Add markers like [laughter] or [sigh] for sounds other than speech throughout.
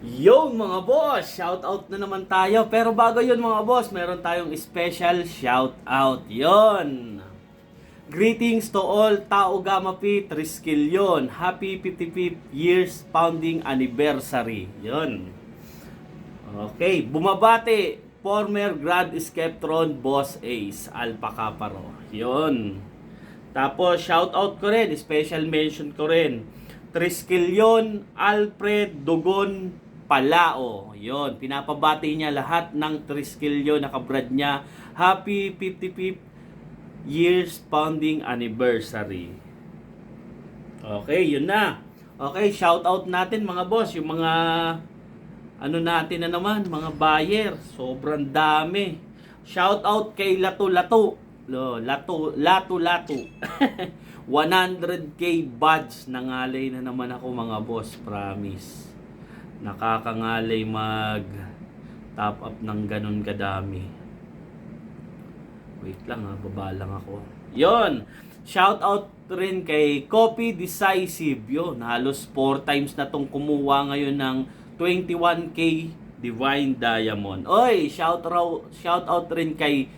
Yo mga boss, shout out na naman tayo. Pero bago yun mga boss, meron tayong special shout out. Yon. Greetings to all Tao Gamma P Triskelion. Happy 55th years founding anniversary. Yon. Okay, bumabati former Grand Skeptron Boss Ace Alpha Caparo. Yon. Tapos shout out ko rin, special mention ko rin. Triskelion Alfred Dugon Palao. Yon, pinapabati niya lahat ng Triskelion na kabrad niya. Happy 55th years founding anniversary. Okay, yun na. Okay, shout out natin mga boss, yung mga ano natin na naman, mga buyer. Sobrang dami. Shout out kay Lato Lato. Lo, Lato Lato Lato. [laughs] 100k badge nangalay na naman ako mga boss, promise. Nakakangalay mag top up ng ganun kadami. Wait lang ha, baba lang ako. Yon. Shout out rin kay Copy Decisive. Yun, halos 4 times na tong kumuha ngayon ng 21k Divine Diamond. Oy, shout out shout out rin kay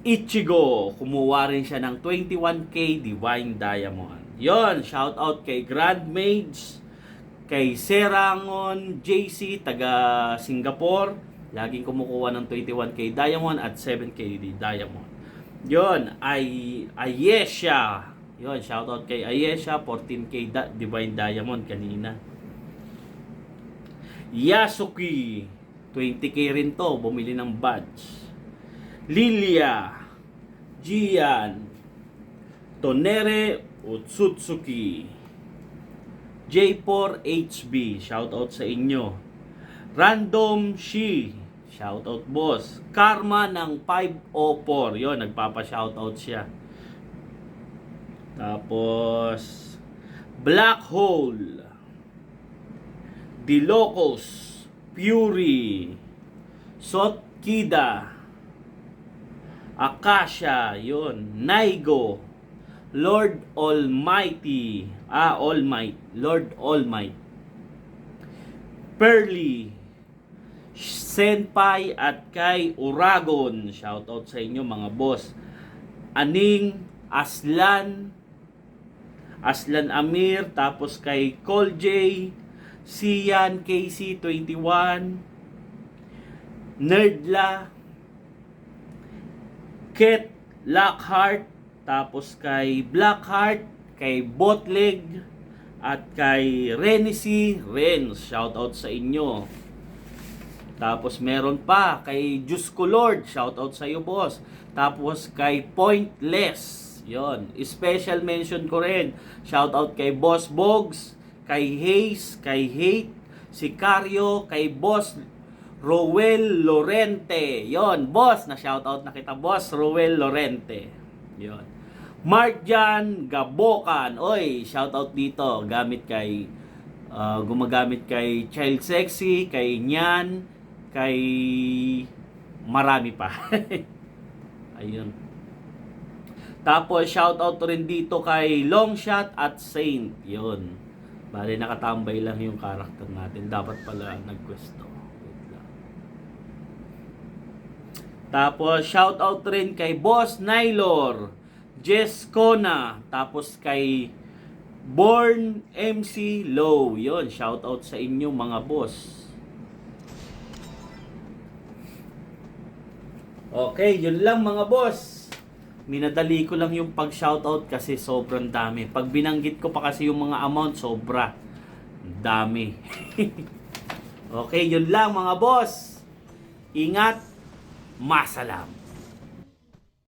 Ichigo. Kumuha rin siya ng 21k Divine Diamond. Yon, shout out kay Grand Mage, kay Serangon JC taga Singapore. Laging kumukuha ng 21k Diamond at 7k Diamond. Yon, ay Ayesha. Yon, shout out kay Ayesha, 14k da- Divine Diamond kanina. Yasuki, 20k rin to, bumili ng badge. Lilia, Jian, Tonere Utsutsuki, J4HB, shout out sa inyo. Random Shi, shout out boss. Karma ng 504, yon nagpapa shout out siya. Tapos Black Hole, Dilocos, Fury, Sotkida, Akasha, yon Naigo, Lord Almighty, ah, All Might, Lord All Might, Pearly, Senpai at kay Uragon, shoutout sa inyo mga boss, Aning, Aslan, Aslan Amir, tapos kay Col J, Sian KC21, Nerdla, Ket Lockhart, tapos kay Blackheart, kay Botleg, at kay Renisi Renz. Shout out sa inyo. Tapos meron pa kay Diyos ko Lord. Shout out sa iyo boss. Tapos kay Pointless. Yon. Special mention ko rin. Shout out kay Boss Bogs, kay Hayes, kay Hate, si Cario, kay Boss Rowel Lorente. Yon, boss, na shout out na kita, boss Rowel Lorente. Yon. Marjan Gabokan. Oy, shout out dito gamit kay uh, gumagamit kay Child Sexy, kay Nyan, kay marami pa. [laughs] Ayun. Tapos shout out rin dito kay Longshot at Saint. Yun. Bale nakatambay lang yung karakter natin. Dapat pala nagkwesto. Tapos shout out rin kay Boss Nylor, Jess Kona, tapos kay Born MC Low. Yun, shout out sa inyo mga boss. Okay, yun lang mga boss. Minadali ko lang yung pag-shoutout kasi sobrang dami. Pag binanggit ko pa kasi yung mga amount, sobra. Dami. [laughs] okay, yun lang mga boss. Ingat. Masalam.